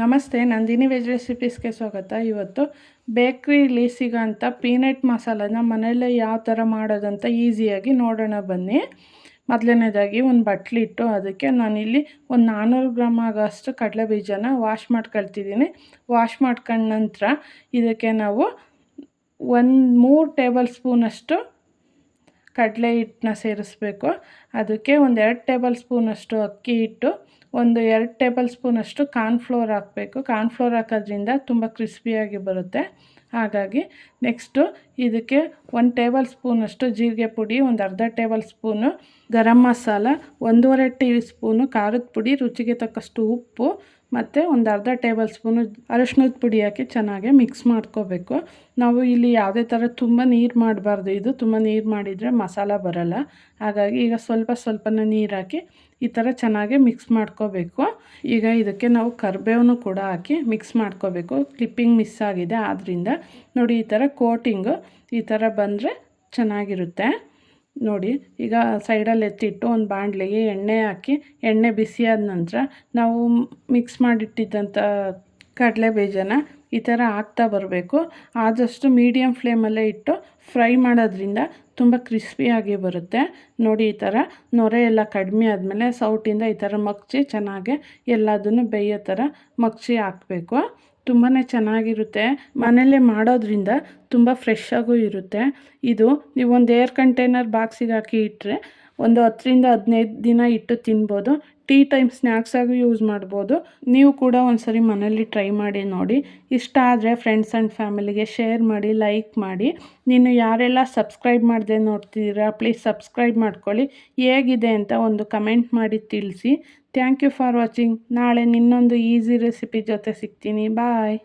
ನಮಸ್ತೆ, ನಂದಿನಿ ವೆಜ್ ರೆಸಿಪೀಸ್ಗೆ ಸ್ವಾಗತ. ಇವತ್ತು ಬೇಕ್ರಿಲಿ ಸಿಗೋಂಥ ಪೀನಟ್ ಮಸಾಲನ ಮನೆಯಲ್ಲೇ ಯಾವ ಥರ ಮಾಡೋದಂತ ಈಸಿಯಾಗಿ ನೋಡೋಣ ಬನ್ನಿ. ಮೊದಲನೇದಾಗಿ ಒಂದು ಬಟ್ಲಿಟ್ಟು ಅದಕ್ಕೆ ನಾನಿಲ್ಲಿ ಒಂದು ನಾನ್ನೂರು ಗ್ರಾಮ್ ಆಗೋಷ್ಟು ಕಡಲೆ ಬೀಜನ ವಾಶ್ ಮಾಡ್ಕೊಳ್ತಿದ್ದೀನಿ. ವಾಶ್ ಮಾಡ್ಕೊಂಡ ನಂತರ ಇದಕ್ಕೆ ನಾವು ಒಂದು ಮೂರು ಟೇಬಲ್ ಸ್ಪೂನಷ್ಟು ಕಡಲೆ ಹಿಟ್ಟನ್ನ ಸೇರಿಸ್ಬೇಕು. ಅದಕ್ಕೆ ಒಂದು ಎರಡು ಟೇಬಲ್ ಸ್ಪೂನಷ್ಟು ಅಕ್ಕಿ ಹಿಟ್ಟು, ಒಂದು ಎರಡು ಟೇಬಲ್ ಸ್ಪೂನಷ್ಟು ಕಾರ್ನ್ಫ್ಲೋರ್ ಹಾಕಬೇಕು. ಕಾರ್ನ್ಫ್ಲೋರ್ ಹಾಕೋದ್ರಿಂದ ತುಂಬ ಕ್ರಿಸ್ಪಿಯಾಗಿ ಬರುತ್ತೆ. ಹಾಗಾಗಿ ನೆಕ್ಸ್ಟು ಇದಕ್ಕೆ ಒಂದು ಟೇಬಲ್ ಸ್ಪೂನಷ್ಟು ಜೀರಿಗೆ ಪುಡಿ, ಒಂದು ಅರ್ಧ ಟೇಬಲ್ ಸ್ಪೂನು ಗರಂ ಮಸಾಲ, ಒಂದೂವರೆ ಟೀ ಸ್ಪೂನು ಖಾರದ ಪುಡಿ, ರುಚಿಗೆ ತಕ್ಕಷ್ಟು ಉಪ್ಪು ಮತ್ತು ಒಂದು ಅರ್ಧ ಟೇಬಲ್ ಸ್ಪೂನು ಅರಶಿನದ ಪುಡಿ ಹಾಕಿ ಚೆನ್ನಾಗಿ ಮಿಕ್ಸ್ ಮಾಡ್ಕೋಬೇಕು. ನಾವು ಇಲ್ಲಿ ಯಾವುದೇ ಥರ ತುಂಬ ನೀರು ಮಾಡಬಾರ್ದು. ಇದು ತುಂಬ ನೀರು ಮಾಡಿದರೆ ಮಸಾಲ ಬರಲ್ಲ. ಹಾಗಾಗಿ ಈಗ ಸ್ವಲ್ಪ ಸ್ವಲ್ಪನೇ ನೀರು ಹಾಕಿ ಈ ಥರ ಚೆನ್ನಾಗಿ ಮಿಕ್ಸ್ ಮಾಡ್ಕೋಬೇಕು. ಈಗ ಇದಕ್ಕೆ ನಾವು ಕರ್ಬೇವನ್ನು ಕೂಡ ಹಾಕಿ ಮಿಕ್ಸ್ ಮಾಡ್ಕೋಬೇಕು. ಕ್ಲಿಪ್ಪಿಂಗ್ ಮಿಸ್ ಆಗಿದೆ. ಆದ್ದರಿಂದ ನೋಡಿ ಈ ಥರ ಕೋಟಿಂಗು ಈ ಥರ ಬಂದರೆ ಚೆನ್ನಾಗಿರುತ್ತೆ. ನೋಡಿ, ಈಗ ಸೈಡಲ್ಲಿ ಎತ್ತಿಟ್ಟು ಒಂದು ಬಾಣಲೆಗೆ ಎಣ್ಣೆ ಹಾಕಿ, ಎಣ್ಣೆ ಬಿಸಿಯಾದ ನಂತರ ನಾವು ಮಿಕ್ಸ್ ಮಾಡಿಟ್ಟಿದ್ದಂಥ ಕಡಲೆ ಬೀಜನ ಈ ಥರ ಹಾಕ್ತಾ ಬರಬೇಕು. ಆದಷ್ಟು ಮೀಡಿಯಮ್ ಫ್ಲೇಮಲ್ಲೇ ಇಟ್ಟು ಫ್ರೈ ಮಾಡೋದ್ರಿಂದ ತುಂಬ ಕ್ರಿಸ್ಪಿಯಾಗಿ ಬರುತ್ತೆ. ನೋಡಿ, ಈ ಥರ ನೊರೆ ಎಲ್ಲ ಕಡಿಮೆ ಆದಮೇಲೆ ಸೌಟಿಂದ ಈ ಥರ ಮಗ್ಚಿ ಚೆನ್ನಾಗಿ ಎಲ್ಲದನ್ನು ಬೇಯೋ ಥರ ಮಗ್ಚಿ ಹಾಕಬೇಕು. ತುಂಬಾ ಚೆನ್ನಾಗಿರುತ್ತೆ. ಮನೆಯಲ್ಲೇ ಮಾಡೋದ್ರಿಂದ ತುಂಬ ಫ್ರೆಶ್ಶಾಗೂ ಇರುತ್ತೆ. ಇದು ನೀವು ಒಂದು ಏರ್ ಕಂಟೈನರ್ ಬಾಕ್ಸಿಗೆ ಹಾಕಿ ಇಟ್ಟರೆ ಒಂದು ಹತ್ತರಿಂದ ಹದಿನೈದು ದಿನ ಇಟ್ಟು ತಿನ್ಬೋದು. ಟೀ ಟೈಮ್ ಸ್ನ್ಯಾಕ್ಸಾಗೂ ಯೂಸ್ ಮಾಡ್ಬೋದು. ನೀವು ಕೂಡ ಒಂದ್ಸರಿ ಮನೇಲಿ ಟ್ರೈ ಮಾಡಿ ನೋಡಿ. ಇಷ್ಟ ಆದರೆ ಫ್ರೆಂಡ್ಸ್ ಆ್ಯಂಡ್ ಫ್ಯಾಮಿಲಿಗೆ ಶೇರ್ ಮಾಡಿ ಲೈಕ್ ಮಾಡಿ. ನೀನು ಯಾರೆಲ್ಲ ಸಬ್ಸ್ಕ್ರೈಬ್ ಮಾಡದೆ ನೋಡ್ತಿದ್ದೀರಾ ಪ್ಲೀಸ್ ಸಬ್ಸ್ಕ್ರೈಬ್ ಮಾಡ್ಕೊಳ್ಳಿ. ಹೇಗಿದೆ ಅಂತ ಒಂದು ಕಮೆಂಟ್ ಮಾಡಿ ತಿಳಿಸಿ. ಥ್ಯಾಂಕ್ ಯು ಫಾರ್ ವಾಚಿಂಗ್ ನಾಳೆ ನಿನ್ನೊಂದು ಈಸಿ ರೆಸಿಪಿ ಜೊತೆ ಸಿಗ್ತೀನಿ. ಬಾಯ್